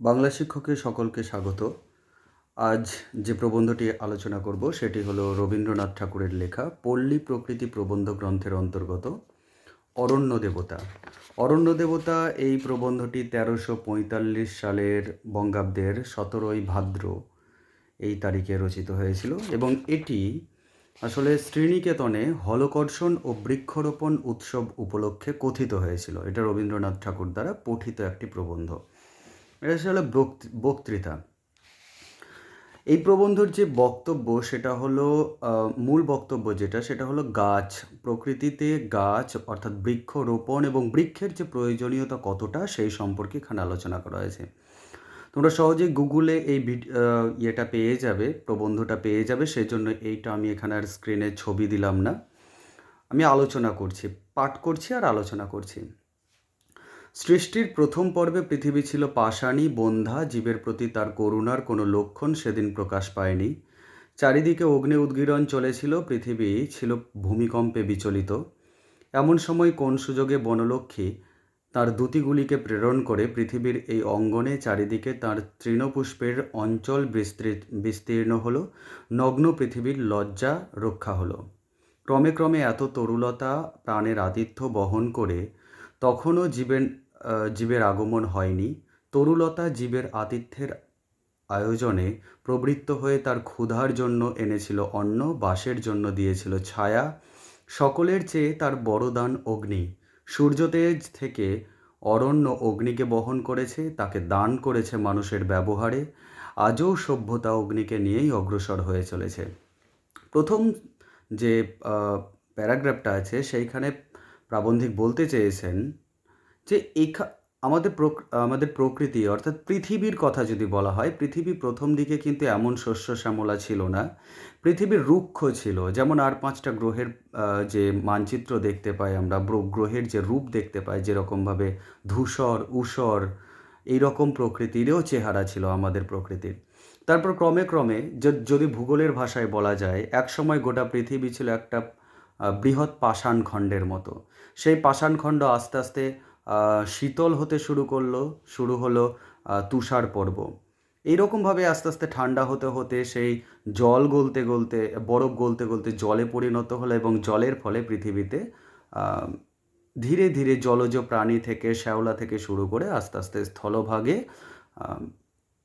বাংলা শিক্ষকের সকলকে স্বাগত। আজ যে প্রবন্ধটি আলোচনা করব, সেটি হলো রবীন্দ্রনাথ ঠাকুরের লেখা, পল্লী প্রকৃতি প্রবন্ধ গ্রন্থের অন্তর্গত, অরণ্য দেবতা। অরণ্য দেবতা এই প্রবন্ধটি তেরোশো পঁয়তাল্লিশ সালের বঙ্গাব্দের সতেরোই ভাদ্র এই তারিখে রচিত হয়েছিল এবং এটি আসলে শ্রীনিকেতনে হলকর্ষণ ও বৃক্ষরোপণ উৎসব উপলক্ষে কথিত হয়েছিল। এটা রবীন্দ্রনাথ ঠাকুর দ্বারা পঠিত একটি প্রবন্ধ। এটা হলো বক্ত- বক্তৃতা। এই প্রবন্ধের যে বক্তব্য, সেটা হলো মূল বক্তব্য যেটা, সেটা হলো গাছ। প্রকৃতিতে গাছ, অর্থাৎ বৃক্ষরোপণ এবং বৃক্ষের যে প্রয়োজনীয়তা কতটা, সেই সম্পর্কে এখানে আলোচনা করা হয়েছে। তোমরা সহজেই গুগলে এই ইয়েটা পেয়ে যাবে, প্রবন্ধটা পেয়ে যাবে সেই জন্য এইটা আমি এখানে আর স্ক্রিনে ছবি দিলাম না। আমি আলোচনা করছি, পাঠ করছি আর আলোচনা করছি। সৃষ্টির প্রথম পর্বে পৃথিবী ছিল পাষাণী বন্ধা জীবের প্রতি তার করুণার কোনো লক্ষণ সেদিন প্রকাশ পায়নি। চারিদিকে অগ্নি উদ্গীরণ চলেছিল, পৃথিবী ছিল ভূমিকম্পে বিচলিত। এমন সময় কোন সুযোগে বনলক্ষ্মী তার দূতিগুলিকে প্রেরণ করে পৃথিবীর এই অঙ্গনে চারিদিকে তার তৃণপুষ্পের অঞ্চল বিস্তৃত, বিস্তীর্ণ হল, নগ্ন পৃথিবীর লজ্জা রক্ষা হলো। ক্রমে ক্রমে এত তরুলতা প্রাণের আতিথ্য বহন করে, তখনও জীবের জীবের আগমন হয়নি। তরুলতা জীবের আতিথ্যের আয়োজনে প্রবৃত্ত হয়ে তার ক্ষুধার জন্য এনেছিল অন্ন বাসের জন্য দিয়েছিল ছায়া। সকলের চেয়ে তার বড় দান অগ্নি। সূর্যতেজ থেকে অরণ্য অগ্নিকে বহন করেছে, তাকে দান করেছে মানুষের ব্যবহারে। আজও সভ্যতা অগ্নিকে নিয়েই অগ্রসর হয়ে চলেছে। প্রথম যে প্যারাগ্রাফটা আছে, সেইখানে প্রাবন্ধিক বলতে চেয়েছেন যে এখা, আমাদের প্রক- আমাদের প্রকৃতি, অর্থাৎ পৃথিবীর কথা যদি বলা হয়, পৃথিবী প্রথম দিকে কিন্তু এমন শস্য শ্যামলা ছিল না। পৃথিবীর রুক্ষ ছিল, যেমন আর পাঁচটা গ্রহের যে মানচিত্র দেখতে পাই আমরা গ্রহের যে রূপ দেখতে পাই, যেরকমভাবে ধূসর ঊষর এইরকম প্রকৃতিরও চেহারা ছিল আমাদের প্রকৃতির। তারপর ক্রমে ক্রমে যদি ভূগোলের ভাষায় বলা যায় এক সময় গোটা পৃথিবী ছিল একটা বৃহৎ পাষাণ খণ্ডের মতো। সেই পাষাণ খণ্ড আস্তে আস্তে শীতল হতে শুরু করল, শুরু হলো তুষার পর্ব। এইরকমভাবে আস্তে আস্তে ঠান্ডা হতে হতে সেই জল গলতে গলতে, বরফ গলতে গলতে জলে পরিণত হলো এবং জলের ফলে পৃথিবীতে ধীরে ধীরে জলজ প্রাণী থেকে শ্যাওলা থেকে শুরু করে আস্তে আস্তে স্থলভাগে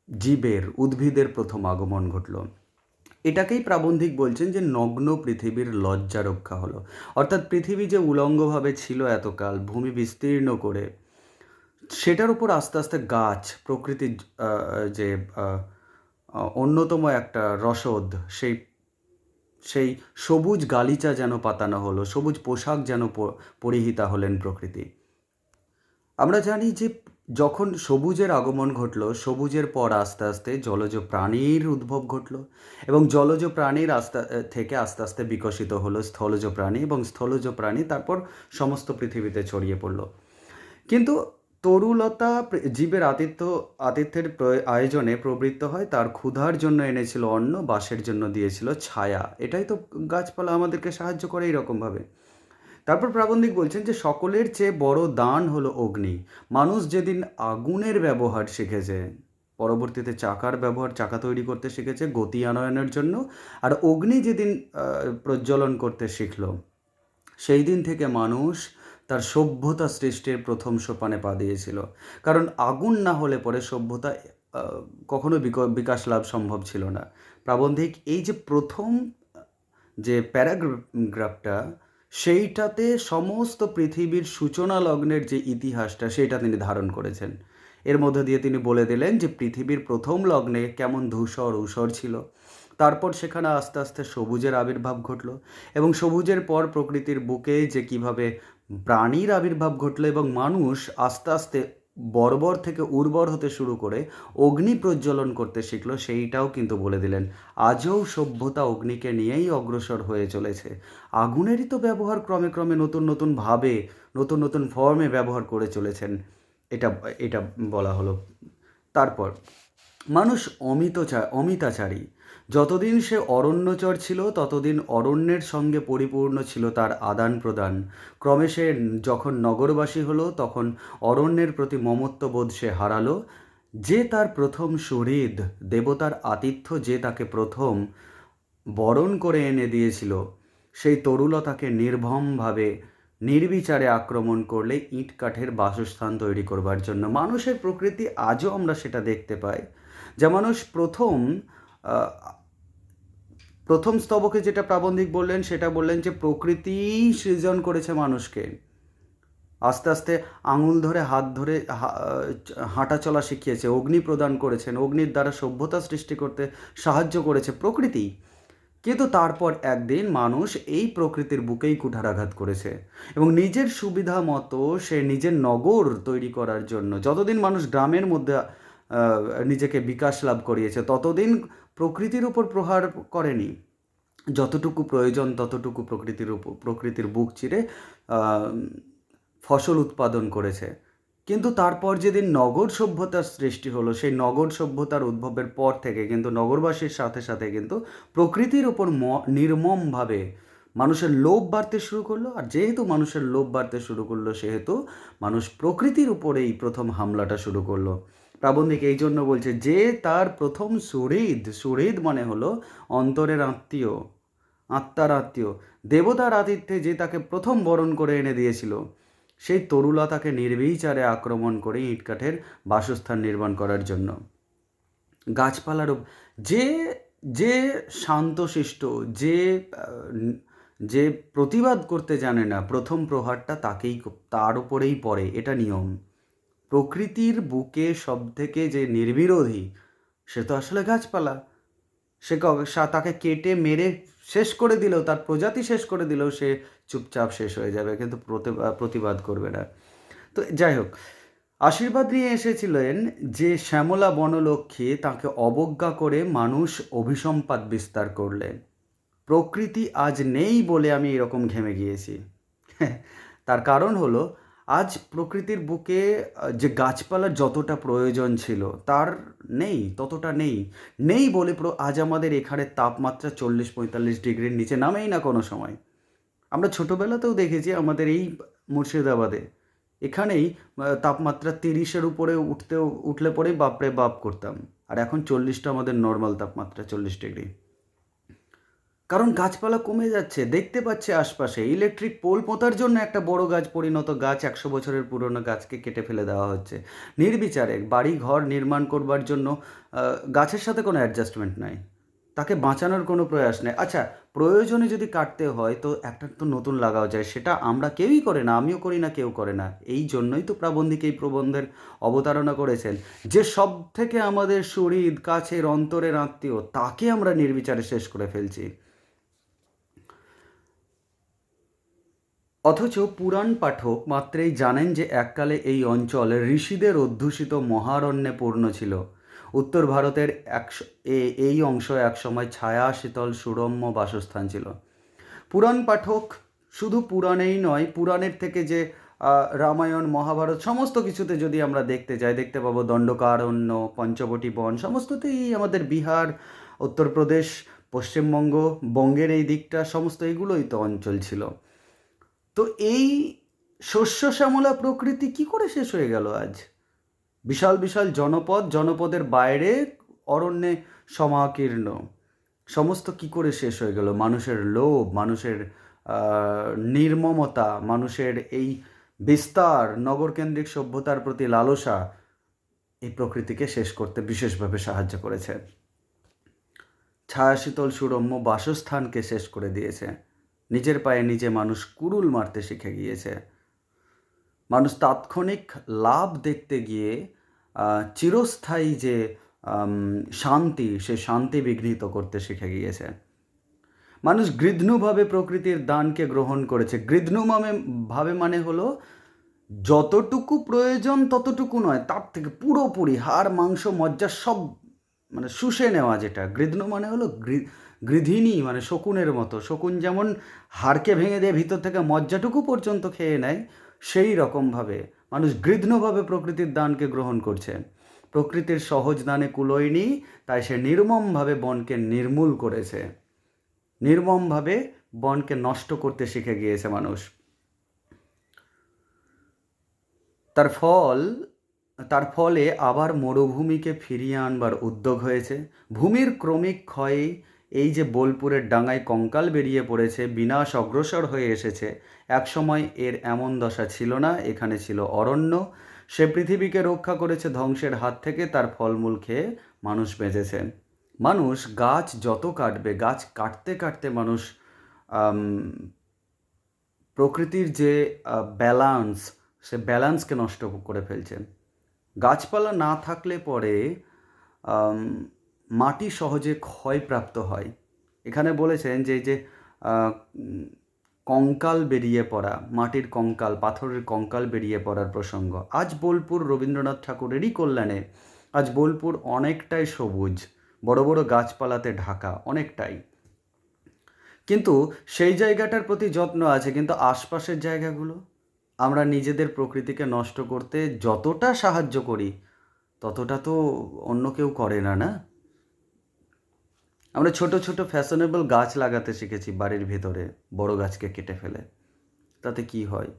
জীবের, উদ্ভিদের প্রথম আগমন ঘটলো। এটাকেই প্রাবন্ধিক বলছেন যে নগ্ন পৃথিবীর লজ্জা রক্ষা হলো। অর্থাৎ পৃথিবী যে উলঙ্গভাবে ছিল এতকাল, ভূমি বিস্তীর্ণ করে, সেটার উপর আস্তে আস্তে গাছ, প্রকৃতির যে অন্যতম একটা রসদ, সেই সেই সবুজ গালিচা যেন পাতানো হলো, সবুজ পোশাক যেন পরিহিতা হলেন প্রকৃতি। আমরা জানি যে যখন সবুজের আগমন ঘটলো, সবুজের পর আস্তে আস্তে জলজ প্রাণীর উদ্ভব ঘটলো এবং জলজ প্রাণীর আস্তে থেকে আস্তে আস্তে বিকশিত হলো স্থলজ প্রাণী এবং স্থলজ প্রাণী তারপর সমস্ত পৃথিবীতে ছড়িয়ে পড়ল। কিন্তু তরুলতা জীবের আতিথ্য, আতিথ্যের আয়োজনে প্রবৃত্ত হয়, তার ক্ষুধার জন্য এনেছিল অন্ন বাসের জন্য দিয়েছিল ছায়া। এটাই তো গাছপালা আমাদেরকে সাহায্য করে এইরকমভাবে। তারপর প্রাবন্ধিক বলছেন যে সকলের চেয়ে বড় দান হলো অগ্নি। মানুষ যেদিন আগুনের ব্যবহার শিখেছে, পরবর্তীতে চাকার ব্যবহার, চাকা তৈরি করতে শিখেছে গতি আনয়নের জন্য, আর অগ্নি যেদিন প্রজ্বলন করতে শিখল, সেই দিন থেকে মানুষ তার সভ্যতা সৃষ্টির প্রথম সোপানে পা দিয়েছিল। কারণ আগুন না হলে পরে সভ্যতা কখনো বিক- বিকাশ লাভ সম্ভব ছিল না। প্রাবন্ধিক, এই যে প্রথম, যে প্যারাগ্রাফটা সেইটাতে সমস্ত পৃথিবীর সূচনা লগ্নের যে ইতিহাসটা সেটা তিনি ধারণ করেছেন। এর মধ্য দিয়ে তিনি বলে দিলেন যে পৃথিবীর প্রথম লগ্নে কেমন ধূসর ঊষর ছিল, তারপর সেখানে আস্তে আস্তে সবুজের আবির্ভাব ঘটল এবং সবুজের পর প্রকৃতির বুকে যে কীভাবে প্রাণীর আবির্ভাব ঘটল এবং মানুষ আস্তে আস্তে বর্বর থেকে উর্বর হতে শুরু করে অগ্নি প্রজ্বলন করতে শিখল, সেইটাও কিন্তু বলে দিলেন। আজও সভ্যতা অগ্নিকে নিয়েই অগ্রসর হয়ে চলেছে। আগুনেরই তো ব্যবহার ক্রমে ক্রমে নতুন নতুন ভাবে, নতুন নতুন ফর্মে ব্যবহার করে চলেছেন। এটা এটা বলা হলো। তারপর, মানুষ অমিত অমিতাচারী যতদিন সে অরণ্যচর ছিল, ততদিন অরণ্যের সঙ্গে পরিপূর্ণ ছিল তার আদান প্রদান। ক্রমে সে যখন নগরবাসী হলো, তখন অরণ্যের প্রতি মমত্ববোধ সে হারালো। যে তার প্রথম সুহৃদ, দেবতার আতিথ্য যে তাকে প্রথম বরণ করে এনে দিয়েছিল, সেই তরুলতাকে নির্ভমভাবে, নির্বিচারে আক্রমণ করলে ইট কাঠের বাসস্থান তৈরি করবার জন্য। মানুষের প্রকৃতি আজও আমরা সেটা দেখতে পাই। যা মানুষ প্রথম প্রথম স্তবকে যেটা প্রাবন্ধিক বললেন, সেটা বললেন যে প্রকৃতি সৃজন করেছে মানুষকে। আস্তে আস্তে আঙুল ধরে, হাত ধরে হাঁটা চলা শিখিয়েছে, অগ্নি প্রদান করেছেন, অগ্নির দ্বারা সভ্যতা সৃষ্টি করতে সাহায্য করেছে প্রকৃতি। কিন্তু তারপর একদিন মানুষ এই প্রকৃতির বুকেই কুঠারাঘাত করেছে এবং নিজের সুবিধা মতো সে নিজের নগর তৈরি করার জন্য, যতদিন মানুষ গ্রামের মধ্যে নিজেকে বিকাশ লাভ করিয়েছে, ততদিন প্রকৃতির উপর প্রহার করেনি। যতটুকু প্রয়োজন ততটুকু প্রকৃতির উপর প্রকৃতির বুক চিরে ফসল উৎপাদন করেছে। কিন্তু তারপর যেদিন নগর সভ্যতার সৃষ্টি হলো, সেই নগর সভ্যতার উদ্ভবের পর থেকে কিন্তু, নগরবাসীর সাথে সাথে কিন্তু প্রকৃতির উপর ম- নির্মমভাবে মানুষের লোভ বাড়তে শুরু করল। আর যেহেতু মানুষের লোভ বাড়তে শুরু করল, সেহেতু মানুষ প্রকৃতির উপরেই প্রথম হামলাটা শুরু করল। প্রাবন্ধিক এই জন্য বলছে, যে তার প্রথম সুহৃদ সুহৃদ মানে হলো অন্তরের আত্মীয়, আত্মার আত্মীয়, দেবতার আতিথ্যে যে তাকে প্রথম বরণ করে এনে দিয়েছিল, সেই তরুলতাকে নির্বিচারে আক্রমণ করে ইটকাঠের বাসস্থান নির্মাণ করার জন্য। গাছপালার যে যে শান্তশিষ্ট, যে যে প্রতিবাদ করতে জানে না, প্রথম প্রহারটা তাকেই তার উপরেই পড়ে, এটা নিয়ম। প্রকৃতির বুকে সব থেকে যে নির্বিরোধী, সে তো আসলে গাছপালা। সে তাকে কেটে মেরে শেষ করে দিলেও, তার প্রজাতি শেষ করে দিলেও সে চুপচাপ শেষ হয়ে যাবে, কিন্তু প্রতি- প্রতিবাদ করবে না। তো যাই হোক, আশীর্বাদ নিয়ে এসেছিলেন যে শ্যামলা বনলক্ষ্মী তাকে অবজ্ঞা করে মানুষ অভিসম্পাদ বিস্তার করলেন। প্রকৃতি আজ নেই বলে আমি এরকম ঘেমে গিয়েছি। তার কারণ হলো আজ প্রকৃতির বুকে যে গাছপালার যতটা প্রয়োজন ছিল, তার নেই, ততটা নেই। নেই বলে আজ আমাদের এখানে তাপমাত্রা চল্লিশ পঁয়তাল্লিশ ডিগ্রির নিচে নামেই না কোনো সময়। আমরা ছোটোবেলাতেও দেখেছি আমাদের এই মুর্শিদাবাদে এখানেই তাপমাত্রা তিরিশের উপরে উঠতে উঠলে পরেই বাপরে বাপ করতাম। আর এখন চল্লিশটা আমাদের নর্মাল তাপমাত্রা, চল্লিশ ডিগ্রি। কারণ গাছপালা কমে যাচ্ছে, দেখতে পাচ্ছে আশপাশে। ইলেকট্রিক পোল পোঁতার জন্য একটা বড় গাছ পরিণত গাছ একশো বছরের পুরনো গাছকে কেটে ফেলে দেওয়া হচ্ছে। নির্বিচারে বাড়ি ঘর নির্মাণ করবার জন্য গাছের সাথে কোনো অ্যাডজাস্টমেন্ট নাই। তাকে বাঁচানোর কোনো প্রয়াস নেই। আচ্ছা প্রয়োজনে যদি কাটতে হয়, তো একটা তো নতুন লাগাও যায়। সেটা আমরা কেউই করে না, আমিও করি না, কেউ করে না। এই জন্যই তো প্রাবন্ধিক এই প্রবন্ধের অবতারণা করেছেন যে সব থেকে আমাদের শরীর কাছের, অন্তরের আত্মীয়, তাকে আমরা নির্বিচারে শেষ করে ফেলছি। অথচ পুরাণ পাঠক মাত্রেই জানেন যে এককালে এই অঞ্চল ঋষিদের অধ্যুষিত মহারণ্যে পূর্ণ ছিল। উত্তর ভারতের এক এই অংশ একসময় ছায়া শীতল সুরম্য বাসস্থান ছিল। পুরাণ পাঠক শুধু পুরাণেই নয়, পুরাণের থেকে যে রামায়ণ, মহাভারত সমস্ত কিছুতে যদি আমরা দেখতে যাই, দেখতে পাবো দণ্ডকারণ্য, পঞ্চবটি বন, সমস্ততেই আমাদের বিহার, উত্তরপ্রদেশ, পশ্চিমবঙ্গ, বঙ্গের এই দিকটা, সমস্ত এগুলোই তো অঞ্চল ছিল। তো এই শস্য শ্যামলা প্রকৃতি কি করে শেষ হয়ে গেল আজ? বিশাল বিশাল জনপদ, জনপদের বাইরে অরণ্যে সমাকীর্ণ। সমস্ত কি করে শেষ হয়ে গেল? মানুষের লোভ, মানুষের নির্মমতা, মানুষের এই বিস্তার, নগরকেন্দ্রিক সভ্যতার প্রতি লালসা এই প্রকৃতিকে শেষ করতে বিশেষভাবে সাহায্য করেছে। ছায়াশীতল সুরম্য বাসস্থানকে শেষ করে দিয়েছে। নিজের পায়ে নিজে মানুষ কুড়ুল মারতে শিখে গিয়েছে। মানুষ তাৎক্ষণিক লাভ দেখতে গিয়ে চিরস্থায়ী যে শান্তি, সে শান্তি বিঘ্নিত করতে শিখে গিয়েছে। মানুষ গৃধ্ণুভাবে প্রকৃতির দানকে গ্রহণ করেছে। গৃধ্ণু মানে ভাবে মানে হলো, যতটুকু প্রয়োজন ততটুকু নয়, তার থেকে পুরোপুরি হাড়, মাংস, মজ্জা সব মানে শুষে নেওয়া যেটা। গৃধ্ণ মানে হলো গৃধিনী মানে শকুনের মতো। শকুন যেমন হাড়কে ভেঙে দিয়ে ভিতর থেকে মজ্জাটুকু পর্যন্ত খেয়ে নেয়, সেই রকমভাবে মানুষ গৃধ্ণভাবে প্রকৃতির দানকে গ্রহণ করছে। প্রকৃতির সহজ দানে কুলোয়নি, তাই সে নির্মমভাবে বনকে নির্মূল করেছে। নির্মমভাবে বনকে নষ্ট করতে শিখে গিয়েছে মানুষ। তার ফল, তার ফলে আবার মরুভূমিকে ফিরিয়ে আনবার উদ্যোগ হয়েছে। ভূমির ক্রমিক ক্ষয়ে এই যে বোলপুরের ডাঙায় কঙ্কাল বেরিয়ে পড়েছে, বিনাশ অগ্রসর হয়ে এসেছে। একসময় এর এমন দশা ছিল না, এখানে ছিল অরণ্য। সে পৃথিবীকে রক্ষা করেছে ধ্বংসের হাত থেকে, তার ফলমূল খেয়ে মানুষ বেঁচেছে মানুষ গাছ যত কাটবে, গাছ কাটতে কাটতে মানুষ প্রকৃতির যে ব্যালান্স, সে ব্যালান্সকে নষ্ট করে ফেলছে গাছপালা না থাকলে পরে মাটি সহজে ক্ষয়প্রাপ্ত হয়। এখানে বলেছেন যে যে কঙ্কাল বেরিয়ে পড়া, মাটির কঙ্কাল, পাথরের কঙ্কাল বেরিয়ে পড়ার প্রসঙ্গ। আজ বোলপুর রবীন্দ্রনাথ ঠাকুরেরই কল্যাণে, আজ বোলপুর অনেকটাই সবুজ, বড় বড় গাছপালাতে ঢাকা, অনেকটাই। কিন্তু সেই জায়গাটার প্রতি যত্ন আছে, কিন্তু আশপাশের জায়গাগুলো? আমরা নিজেদের প্রকৃতিকে নষ্ট করতে যতটা সাহায্য করি, ততটা তো অন্য কেউ করে না না? আমরা ছোট ছোট ফ্যাশনেবল গাছ লাগাতে শিখেছি বাড়ির ভেতরে, বড় গাছকে কেটে ফেলে। তাতে কি হয়?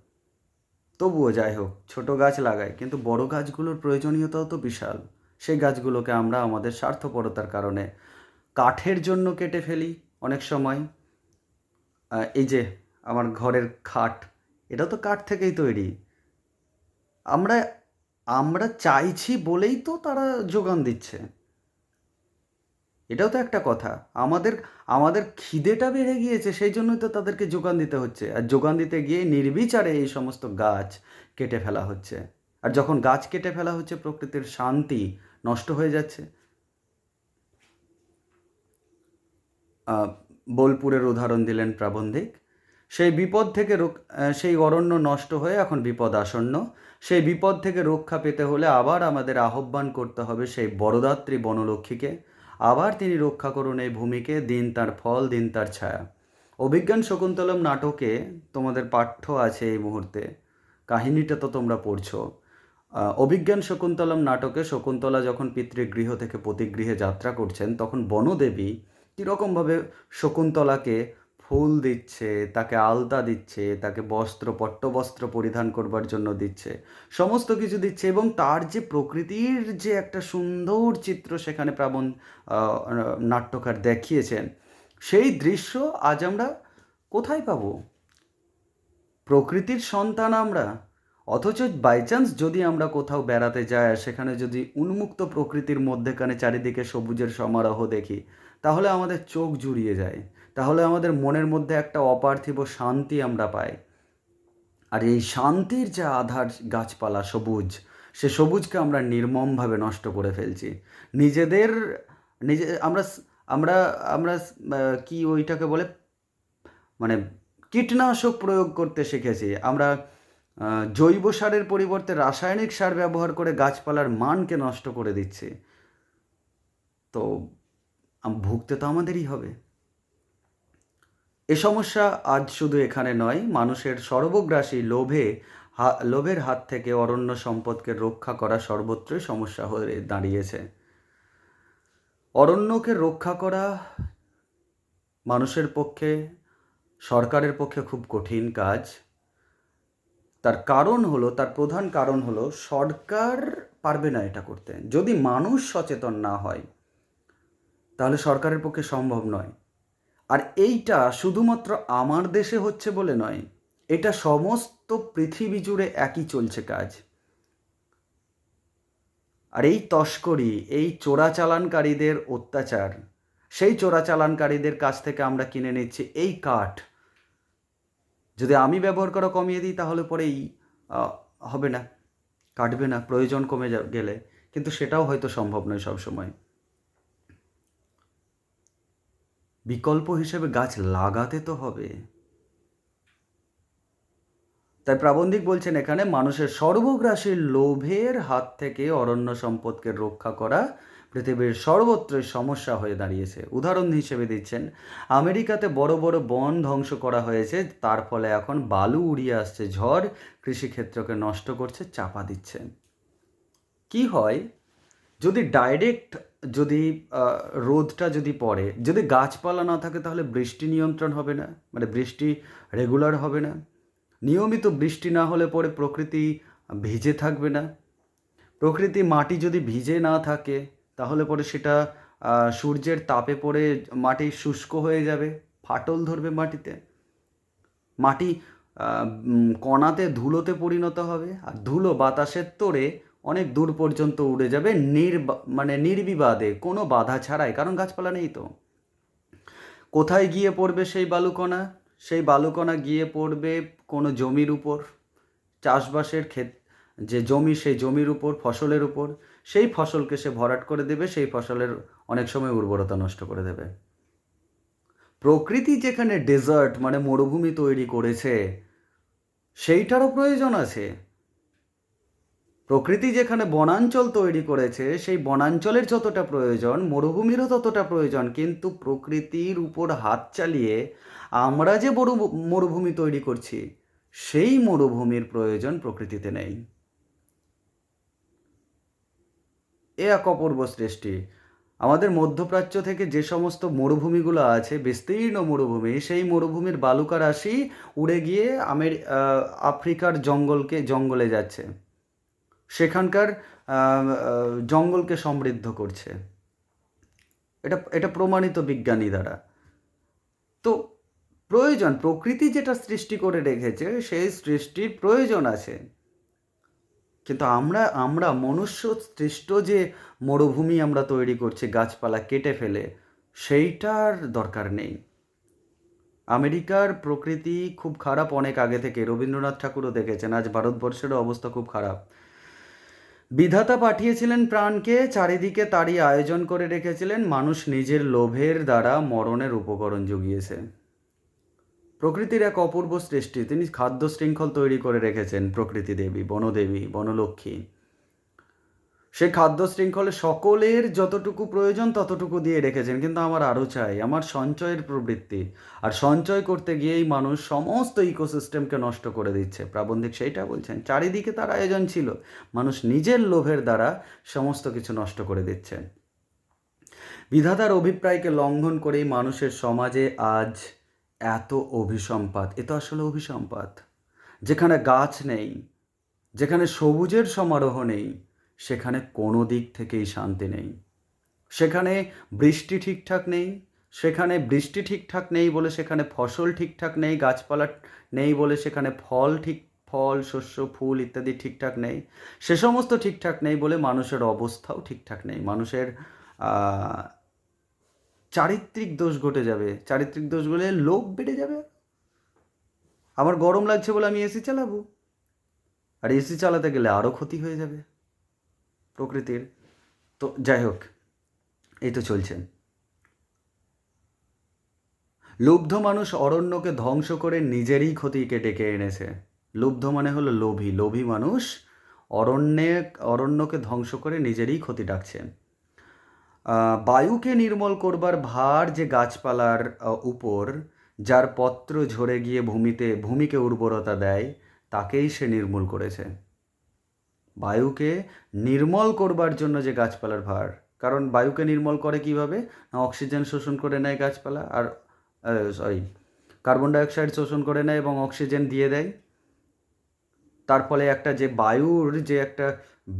তবুও যাই হোক, ছোট গাছ লাগাই, কিন্তু বড় গাছগুলোর প্রয়োজনীয়তাও তো বিশাল। সেই গাছগুলোকে আমরা আমাদের স্বার্থপরতার কারণে কাঠের জন্য কেটে ফেলি অনেক সময়। এই যে আমার ঘরের খাট, এটা তো কাঠ থেকেই তৈরি। আমরা আমরা চাইছি বলেই তো তারা যোগান দিচ্ছে। এটাও তো একটা কথা। আমাদের আমাদের খিদেটা বেড়ে গিয়েছে, সেই জন্যই তো তাদেরকে যোগান দিতে হচ্ছে। আর যোগান দিতে গিয়ে নির্বিচারে এই সমস্ত গাছ কেটে ফেলা হচ্ছে। আর যখন গাছ কেটে ফেলা হচ্ছে, প্রকৃতির শান্তি নষ্ট হয়ে যাচ্ছে। বোলপুরের উদাহরণ দিলেন প্রাবন্ধিক। সেই বিপদ থেকে সেই অরণ্য নষ্ট হয়ে এখন বিপদ আসন্ন। সেই বিপদ থেকে রক্ষা পেতে হলে আবার আমাদের আহ্বান করতে হবে সেই বড়দাত্রী বনলক্ষ্মীকে। আবার তিনি রক্ষা করুন এই ভূমিকে, দিন তার ফল, দিন তার ছায়া। অভিজ্ঞান শকুন্তলম নাটকে তোমাদের পাঠ্য আছে এই মুহূর্তে। কাহিনীটা তো তোমরা পড়ছো। অভিজ্ঞান শকুন্তলম নাটকে শকুন্তলা যখন পিতৃগৃহ থেকে পতিগৃহে যাত্রা করছেন, তখন বনদেবী কীরকমভাবে শকুন্তলাকে ফুল দিচ্ছে, তাকে আলতা দিচ্ছে, তাকে বস্ত্র, পট্টবস্ত্র পরিধান করবার জন্য দিচ্ছে, সমস্ত কিছু দিচ্ছে এবং তার যে প্রকৃতির যে একটা সুন্দর চিত্র সেখানে প্রাবণ নাট্যকার দেখিয়েছেন, সেই দৃশ্য আজ আমরা কোথায় পাবো? প্রকৃতির সন্তান আমরা, অথচ বাই চান্স যদি আমরা কোথাও বেড়াতে যাই আর সেখানে যদি উন্মুক্ত প্রকৃতির মধ্যেখানে চারিদিকে সবুজের সমারোহ দেখি, তাহলে আমাদের চোখ জুড়িয়ে যায়। তাহলে আমাদের মনের মধ্যে একটা অপার্থিব শান্তি আমরা পাই। আর এই শান্তির যে আধার গাছপালা সবুজ, সে সবুজকে আমরা নির্মমভাবে নষ্ট করে ফেলছি। নিজেদের, নিজে, আমরা আমরা আমরা কি ওইটাকে বলে? মানে কীটনাশক প্রয়োগ করতে শিখেছি। আমরা জৈব সারের পরিবর্তে রাসায়নিক সার ব্যবহার করে গাছপালার মানকে নষ্ট করে দিচ্ছি। তো ভুগতে তো আমাদেরই হবে। এ সমস্যা আজ শুধু এখানে নয়, মানুষের সর্বগ্রাসী লোভে লোভের হাত থেকে অরণ্য সম্পদকে রক্ষা করা সর্বত্রই সমস্যা হয়ে দাঁড়িয়েছে। অরণ্যকে রক্ষা করা মানুষের পক্ষে, সরকারের পক্ষে খুব কঠিন কাজ। তার কারণ হলো, তার প্রধান কারণ হলো, সরকার পারবে না এটা করতে। যদি মানুষ সচেতন না হয়, তাহলে সরকারের পক্ষে সম্ভব নয়। আর এইটা শুধুমাত্র আমার দেশে হচ্ছে বলে নয় এটা সমস্ত পৃথিবী জুড়ে একই চলছে কাজ। আর এই তস্করি এই চোরাচালানকারীদের অত্যাচার সেই চোরাচালানকারীদের কাছ থেকে আমরা কিনে নিচ্ছি এই কাঠ। যদি আমি ব্যবহার করা কমিয়ে দিই তাহলে পরেই আহ, হবে না কাটবে না প্রয়োজন কমে গেলে। কিন্তু সেটাও হয়তো সম্ভব নয় সব সময় বিকল্প হিসেবে গাছ লাগাতে তো হবে। তাই প্রাবন্ধিক বলছেন, এখানে মানুষের সর্বগ্রাসী লোভের হাত থেকে অরণ্য সম্পদকে রক্ষা করা পৃথিবীর সর্বত্রই সমস্যা হয়ে দাঁড়িয়েছে। উদাহরণ হিসেবে দিচ্ছেন, আমেরিকাতে বড় বড় বন ধ্বংস করা হয়েছে, তার ফলে এখন বালু উড়িয়ে আসছে, ঝড় কৃষিক্ষেত্রকে নষ্ট করছে, চাপা দিচ্ছে। কি হয়? যদি ডাইরেক্ট যদি রোদটা যদি পড়ে, যদি গাছপালা না থাকে তাহলে বৃষ্টি নিয়ন্ত্রণ হবে না মানে বৃষ্টি রেগুলার হবে না। নিয়মিত বৃষ্টি না হলে পরে প্রকৃতি ভিজে থাকবে না। প্রকৃতি মাটি যদি ভিজে না থাকে, তাহলে পরে সেটা সূর্যের তাপে পড়ে মাটি শুষ্ক হয়ে যাবে, ফাটল ধরবে মাটিতে। মাটি কণাতে, ধুলোতে পরিণত হবে, আর ধুলো বাতাসের তোড়ে অনেক দূর পর্যন্ত উড়ে যাবে নির মানে নির্বিবাদে, কোনো বাধা ছাড়াই, কারণ গাছপালা নেই তো। কোথায় গিয়ে পড়বে সেই বালুকণা? সেই বালুকণা গিয়ে পড়বে কোনো জমির উপর। চাষবাসের ক্ষেত, যে জমি, সেই জমির উপর, ফসলের উপর। সেই ফসলকে সে ভরাট করে দেবে, সেই ফসলের অনেক সময় উর্বরতা নষ্ট করে দেবে। প্রকৃতি যেখানে ডেজার্ট মানে মরুভূমি তৈরি করেছে, সেইটারও প্রয়োজন আছে। প্রকৃতি যেখানে বনাঞ্চল তৈরি করেছে, সেই বনাঞ্চলের যতটা প্রয়োজন, মরুভূমিরও ততটা প্রয়োজন, কিন্তু প্রকৃতির উপর হাত চালিয়ে আমরা যে মরু মরুভূমি তৈরি করছি, সেই মরুভূমির প্রয়োজন প্রকৃতিতে নেই। এ এক অপূর্ব সৃষ্টি। আমাদের মধ্যপ্রাচ্য থেকে যে সমস্ত মরুভূমিগুলো আছে, বিস্তীর্ণ মরুভূমি, সেই মরুভূমির বালুকা রাশি উড়ে গিয়ে আমের আফ্রিকার জঙ্গলকে জঙ্গলে যাচ্ছে। সেখানকার জঙ্গলকে সমৃদ্ধ করছে। এটা এটা প্রমাণিত বিজ্ঞানী দ্বারা। তো প্রয়োজন, প্রকৃতি যেটা সৃষ্টি করে রেখেছে, সেই সৃষ্টির প্রয়োজন আছে। কিন্তু আমরা আমরা মনুষ্য সৃষ্ট যে মরুভূমি আমরা তৈরি করছি, গাছপালা কেটে ফেলে, সেইটার দরকার নেই। আমেরিকার প্রকৃতি খুব খারাপ, অনেক আগে থেকে। রবীন্দ্রনাথ ঠাকুরও দেখেছেন, আজ ভারতবর্ষেরও অবস্থা খুব খারাপ। বিধাতা পাঠিয়েছিলেন প্রাণকে, চারিদিকে তারই আয়োজন করে রেখেছিলেন, মানুষ নিজের লোভের দ্বারা মরণের উপকরণ জুগিয়েছে। প্রকৃতির এক অপূর্ব সৃষ্টি, তিনি খাদ্য শৃঙ্খল তৈরি করে রেখেছেন, প্রকৃতি দেবী, বনদেবী, বনলক্ষ্মী। সেই খাদ্য শৃঙ্খলে সকলের যতটুকু প্রয়োজন ততটুকু দিয়ে রেখেছেন, কিন্তু আমার আরও চাই, আমার সঞ্চয়ের প্রবৃত্তি। আর সঞ্চয় করতে গিয়েই মানুষ সমস্ত ইকোসিস্টেমকে নষ্ট করে দিচ্ছে। প্রাবন্ধিক সেইটা বলছেন, চারিদিকে তার আয়োজন ছিল, মানুষ নিজের লোভের দ্বারা সমস্ত কিছু নষ্ট করে দিচ্ছে বিধাতার অভিপ্রায়কে লঙ্ঘন করেই মানুষের সমাজে আজ এত অভিসম্পাত, এ তো আসলে অভিসম্পাত। যেখানে গাছ নেই, যেখানে সবুজের সমারোহ নেই সেখানে কোনো দিক থেকেই শান্তি নেই। সেখানে বৃষ্টি ঠিকঠাক নেই, সেখানে বৃষ্টি ঠিকঠাক নেই বলে সেখানে ফসল ঠিকঠাক নেই, গাছপালা নেই বলে সেখানে ফল ঠিক, ফল, শস্য, ফুল ইত্যাদি ঠিকঠাক নেই। সে সমস্ত ঠিকঠাক নেই বলে মানুষের অবস্থাও ঠিকঠাক নেই। মানুষের চারিত্রিক দোষ ঘটে যাবে। চারিত্রিক দোষ বলে লোভ বেড়ে যাবে। আমার গরম লাগছে বলে আমি এসি চালাবো। আর এসি চালাতে গেলে আরও ক্ষতি হয়ে যাবে। প্রকৃতির। তো যাই হোক এই তো চলছেন। লুব্ধ মানুষ অরণ্যকে ধ্বংস করে নিজেরই ক্ষতিকে ডেকে এনেছে। লুব্ধ মানে হলো লোভী। লোভী মানুষ অরণ্যে অরণ্যকে ধ্বংস করে নিজেরই ক্ষতি ডাকছে। আহ, বায়ুকে নির্মল করবার ভার যে গাছপালার উপর যার পত্র ঝরে গিয়ে ভূমিতে ভূমিকে উর্বরতা দেয় তাকেই সে নির্মূল করেছে। বায়ুকে নির্মল করবার জন্য যে গাছপালার ভার। কারণ বায়ুকে নির্মল করে কীভাবে? না, অক্সিজেন শোষণ করে নেয় গাছপালা আর সরি কার্বন ডাইঅক্সাইড শোষণ করে নেয় এবং অক্সিজেন দিয়ে দেয়। তার ফলে একটা যে বায়ুর যে একটা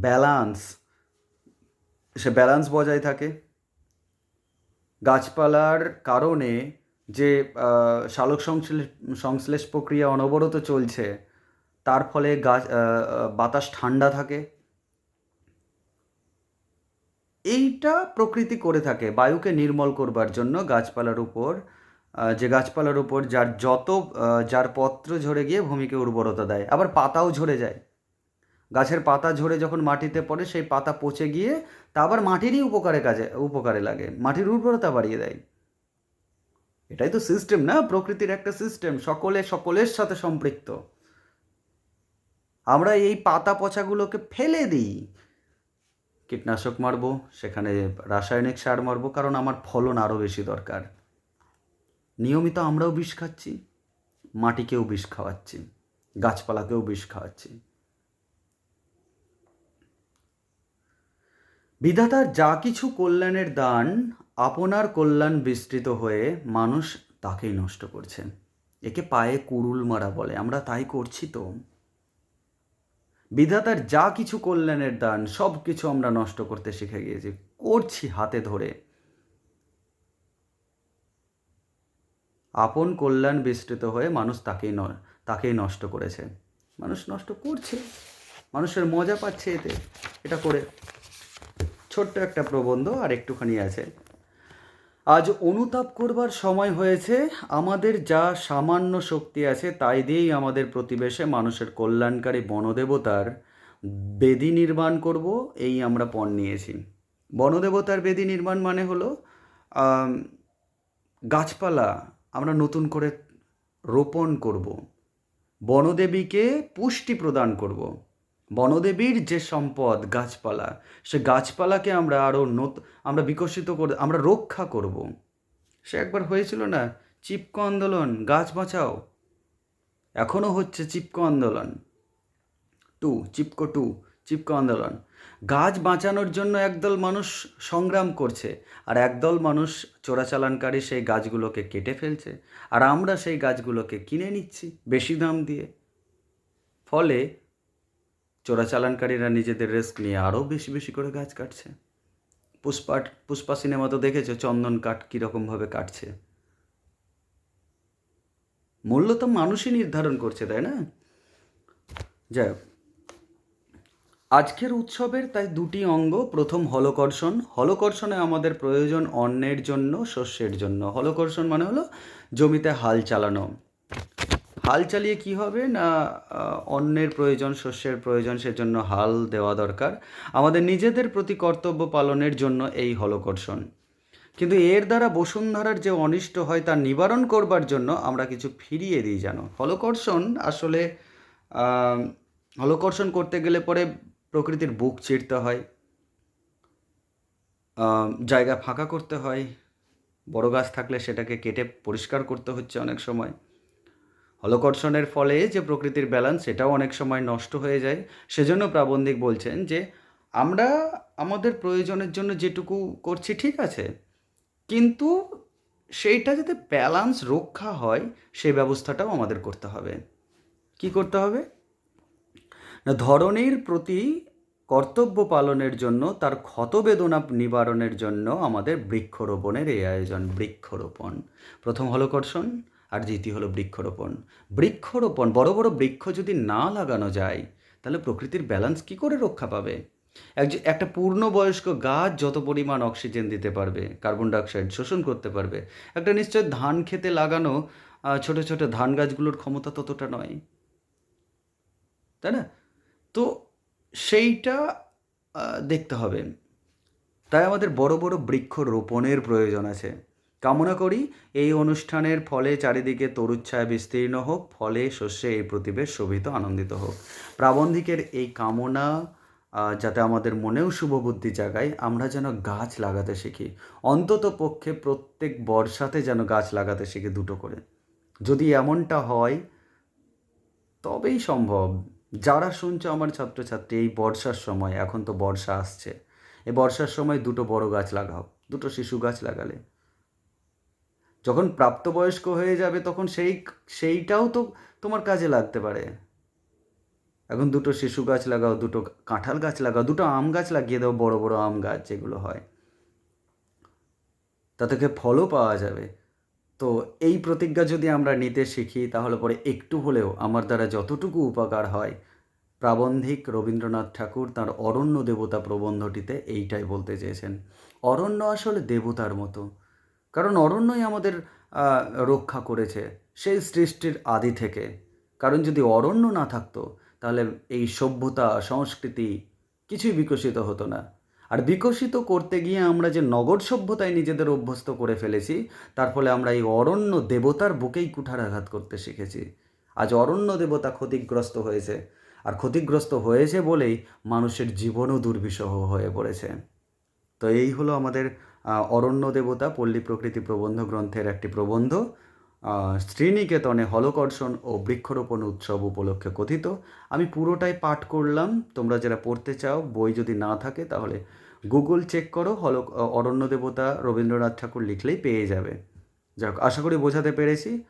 ব্যালান্স সে ব্যালান্স বজায় থাকে। গাছপালার কারণে যে সালোক সংশ্লেষ সংশ্লেষ প্রক্রিয়া অনবরত চলছে তার ফলে গাছ বাতাস ঠান্ডা থাকে। এইটা প্রকৃতি করে থাকে, বায়ুকে নির্মল করবার জন্য গাছপালার উপর যে গাছপালার উপর যার যত যার পত্র ঝরে গিয়ে ভূমিকে উর্বরতা দেয়, আবার পাতাও ঝরে যায়। গাছের পাতা ঝরে যখন মাটিতে পড়ে, সেই পাতা পচে গিয়ে তা আবার মাটিরই উপকারে কাজে, উপকারে লাগে, মাটির উর্বরতা বাড়িয়ে দেয়। এটাই তো সিস্টেম না? প্রকৃতির একটা সিস্টেম সকলে সকলের সাথে সম্পৃক্ত। আমরা এই পাতা পচাগুলোকে ফেলে দিই। কীটনাশক মারবো, সেখানে রাসায়নিক সার মারবো, কারণ আমার ফলন আরও বেশি দরকার। নিয়মিত আমরাও বিষ খাচ্ছি, মাটিকেও বিষ খাওয়াচ্ছি, গাছপালাকেও বিষ খাওয়াচ্ছি। বিধাতার যা কিছু কল্যাণের দান, আপনার কল্যাণ বিস্তৃত হয়ে মানুষ তাকেই নষ্ট করছে একে পায়ে কুড়ুল মারা বলে, আমরা তাই করছি তো। বিধাতার যা কিছু কল্যাণের দান, সব কিছু আমরা নষ্ট করতে শিখে গিয়েছি। করছি হাতে ধরে। আপন কল্যাণ বিস্তৃত হয়ে মানুষ তাকেই ন, তাকেই নষ্ট করেছে। মানুষ নষ্ট করছে। মানুষের মজা পাচ্ছে এতে। এটা করে ছোট্ট একটা প্রবন্ধ আর একটুখানি আছে। আজ অনুতাপ করবার সময় হয়েছে। আমাদের যা সামান্য শক্তি আছে, তাই দিয়েই আমাদের প্রতিবেশে মানুষের কল্যাণকারী বনদেবতার বেদি নির্মাণ করব, এই আমরা পণ নিয়েছি। বনদেবতার বেদি নির্মাণ মানে হলো গাছপালা আমরা নতুন করে রোপণ করব। বনদেবীকে পুষ্টি প্রদান করব। বনদেবীর যে সম্পদ গাছপালা, সে গাছপালাকে আমরা আরও নত, আমরা বিকশিত করে, আমরা রক্ষা করব। সে একবার হয়েছিল না, চিপকো আন্দোলন, গাছ বাঁচাও। এখনও হচ্ছে চিপকো আন্দোলন। টু, চিপকো টু, চিপকো আন্দোলন। গাছ বাঁচানোর জন্য একদল মানুষ সংগ্রাম করছে, আর একদল মানুষ চোরাচালানকারী সেই গাছগুলোকে কেটে ফেলছে, আর আমরা সেই গাছগুলোকে কিনে নিচ্ছি বেশি দাম দিয়ে। ফলে চোরাচালানকারীরা নিজেদের রিস্ক নিয়ে আরও বেশি বেশি করে গাছ কাটছে। পুষ্পা পুষ্পা সিনেমা তো দেখেছ, চন্দন কাঠ কীরকমভাবে কাটছে। মূল্য তো মানুষই নির্ধারণ করছে, তাই না? যাই হোক। আজকের উৎসবের তাই দুটি অঙ্গ, প্রথম হলকর্ষণ। হলকর্ষণে আমাদের প্রয়োজন অন্নের জন্য, শস্যের জন্য। হলকর্ষণ মানে হলো জমিতে হাল চালানো। হাল চালিয়ে কি হবে না আহ, অন্নের প্রয়োজন শস্যের প্রয়োজন সেজন্য হাল দেওয়া দরকার। আমাদের নিজেদের প্রতি কর্তব্য পালনের জন্য এই হলকর্ষণ। কিন্তু এর দ্বারা বসুন্ধরার যে অনিষ্ট হয় তা নিবারণ করবার জন্য আমরা কিছু ফিরিয়ে দিই জানো। হলকর্ষণ আসলে হলকর্ষণ করতে গেলে পরে প্রকৃতির বুক চিরতে হয় জায়গা ফাঁকা করতে হয় বড় গাছ থাকলে সেটাকে কেটে পরিষ্কার করতে হচ্ছে অনেক সময়। হলকর্ষণের ফলে যে প্রকৃতির ব্যালেন্স সেটাও অনেক সময় নষ্ট হয়ে যায়। সেজন্য প্রাবন্ধিক বলছেন যে, আমরা আমাদের প্রয়োজনের জন্য যেটুকু করছি ঠিক আছে, কিন্তু সেইটা যাতে ব্যালেন্স রক্ষা হয়, সেই ব্যবস্থাটাও আমাদের করতে হবে। কি করতে হবে? না ধরনের প্রতি কর্তব্য পালনের জন্য, তার ক্ষতবেদনা নিবারণের জন্য আমাদের বৃক্ষরোপণের এই আয়োজন, বৃক্ষরোপণ। প্রথম হলো কর্ষণ আর দ্বিতীয় হলো বৃক্ষরোপণ। বৃক্ষরোপণ, বড় বড় বৃক্ষ যদি না লাগানো যায়, তাহলে প্রকৃতির ব্যালেন্স কি করে রক্ষা পাবে? এক একটা পূর্ণবয়স্ক গাছ যত পরিমাণ অক্সিজেন দিতে পারবে কার্বন ডাইঅক্সাইড শোষণ করতে পারবে, একটা নিশ্চয় ধান খেতে লাগানো ছোট ছোট ধান গাছগুলোর ক্ষমতা ততটা নয়। তাই না? তো সেইটা দেখতে হবে। তাই আমাদের বড় বড় বৃক্ষ রোপণের প্রয়োজন আছে। কামনা করি এই অনুষ্ঠানের ফলে চারিদিকে তরুচ্ছায়া বিস্তীর্ণ হোক, ফলে শস্যে এই প্রতিবেশ শোভিত আনন্দিত হোক। প্রাবন্ধিকের এই কামনা যাতে আমাদের মনেও শুভবুদ্ধি জাগায়, আমরা যেন গাছ লাগাতে শিখি। অন্তত পক্ষে প্রত্যেক বর্ষাতে যেন গাছ লাগাতে শিখি দুটো করে। যদি এমনটা হয়, তবেই সম্ভব। যারা শুনছো আমার ছাত্রছাত্রী, এই বর্ষার সময়, এখন তো বর্ষা আসছে। এই বর্ষার সময় দুটো বড় গাছ লাগাও, দুটো শিশু গাছ লাগালে। যখন প্রাপ্তবয়স্ক হয়ে যাবে তখন সেই, সেইটাও তো তোমার কাজে লাগতে পারে। এখন দুটো শিশু গাছ লাগাও, দুটো কাঁঠাল গাছ লাগাও, দুটো আম গাছ লাগিয়ে দাও, বড় বড় আম গাছ যেগুলো হয়। তা থেকে ফলও পাওয়া যাবে। তো এই প্রতিজ্ঞা যদি আমরা নিতে শিখি, তাহলে পরে একটু হলেও আমার দ্বারা যতটুকু উপকার হয়, প্রাবন্ধিক রবীন্দ্রনাথ ঠাকুর তার অরণ্য দেবতা প্রবন্ধটিতে এইটাই বলতে চেয়েছেন। অরণ্য আসলে দেবতার মতো। কারণ অরণ্যই আমাদের রক্ষা করেছে সেই সৃষ্টির আদি থেকে। কারণ যদি অরণ্য না থাকতো, তাহলে এই সভ্যতা, সংস্কৃতি কিছুই বিকশিত হতো না। আর বিকশিত করতে গিয়ে আমরা যে নগর সভ্যতায় নিজেদের অভ্যস্ত করে ফেলেছি, তার ফলে আমরা এই অরণ্য দেবতার বুকেই কুঠারাঘাত করতে শিখেছি। আজ অরণ্য দেবতা ক্ষতিগ্রস্ত হয়েছে, আর ক্ষতিগ্রস্ত হয়েছে বলেই মানুষের জীবনও দুর্বিষহ হয়ে পড়েছে। তো এই হলো আমাদের অরণ্য দেবতা পল্লী প্রকৃতি প্রবন্ধ গ্রন্থের একটি প্রবন্ধ শ্রীনিকেতনে হলকর্ষণ ও বৃক্ষরোপণ উৎসব উপলক্ষে কথিত। আমি পুরোটাই পাঠ করলাম, তোমরা যারা পড়তে চাও, বই যদি না থাকে তাহলে গুগল চেক করো হল অরণ্য দেবতা রবীন্দ্রনাথ ঠাকুর লিখলেই পেয়ে যাবে। যাক, আশা করি বোঝাতে পেরেছি।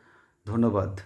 ধন্যবাদ।